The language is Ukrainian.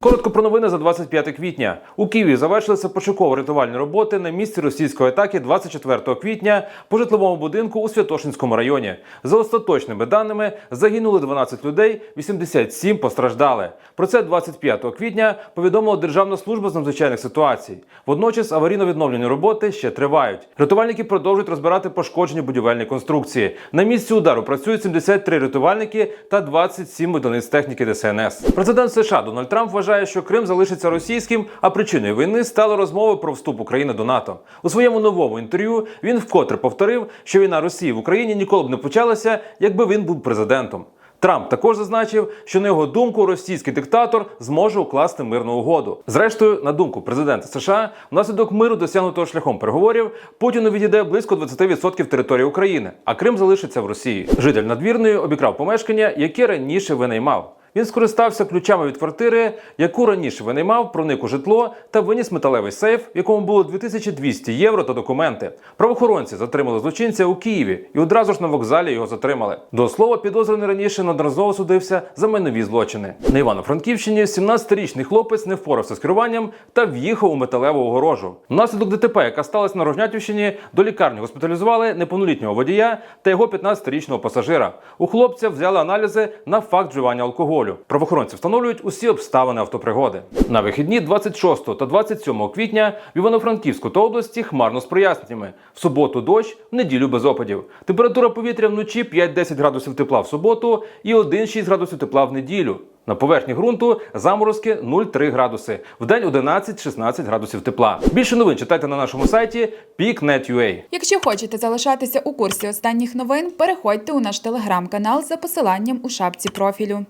Коротко про новини за 25 квітня. У Києві завершилися пошуково-рятувальні роботи на місці російської атаки 24 квітня по житловому будинку у Святошинському районі. За остаточними даними загинули 12 людей, 87 постраждали. Про це 25 квітня повідомила Державна служба з надзвичайних ситуацій. Водночас аварійно-відновлені роботи ще тривають. Рятувальники продовжують розбирати пошкоджені будівельні конструкції. На місці удару працюють 73 рятувальники та 27 одиниць техніки ДСНС. Президент США Дональд Трамп вважає, що Крим залишиться російським, а причиною війни стали розмови про вступ України до НАТО. У своєму новому інтерв'ю він вкотре повторив, що війна Росії в Україні ніколи б не почалася, якби він був президентом. Трамп також зазначив, що на його думку російський диктатор зможе укласти мирну угоду. Зрештою, на думку президента США, внаслідок миру, досягнутого шляхом переговорів, Путіну відійде близько 20% території України, а Крим залишиться в Росії. Житель надвірної обікрав помешкання, яке раніше винаймав. Він скористався ключами від квартири, яку раніше винаймав, проник у житло та виніс металевий сейф, в якому було 2200 євро та документи. Правоохоронці затримали злочинця у Києві і одразу ж на вокзалі його затримали. До слова, підозрюваний раніше неодноразово судився за майнові злочини. На Івано-Франківщині 17-річний хлопець не впорався з керуванням та в'їхав у металеву огорожу. Внаслідок ДТП, яка сталася на Рожнятівщині, до лікарні госпіталізували неповнолітнього водія та його 15-річного пасажира. У хлопця взяли аналізи на факт вживання алкоголю. Правоохоронці встановлюють усі обставини автопригоди. На вихідні 26 та 27 квітня в Івано-Франківську та області хмарно з проясненнями. В суботу дощ, в неділю без опадів. Температура повітря вночі 5-10 градусів тепла в суботу і 1-6 градусів тепла в неділю. На поверхні ґрунту заморозки 0,3 градуси, в день 11-16 градусів тепла. Більше новин читайте на нашому сайті peaknet.ua. Якщо хочете залишатися у курсі останніх новин, переходьте у наш телеграм-канал за посиланням у шапці профілю.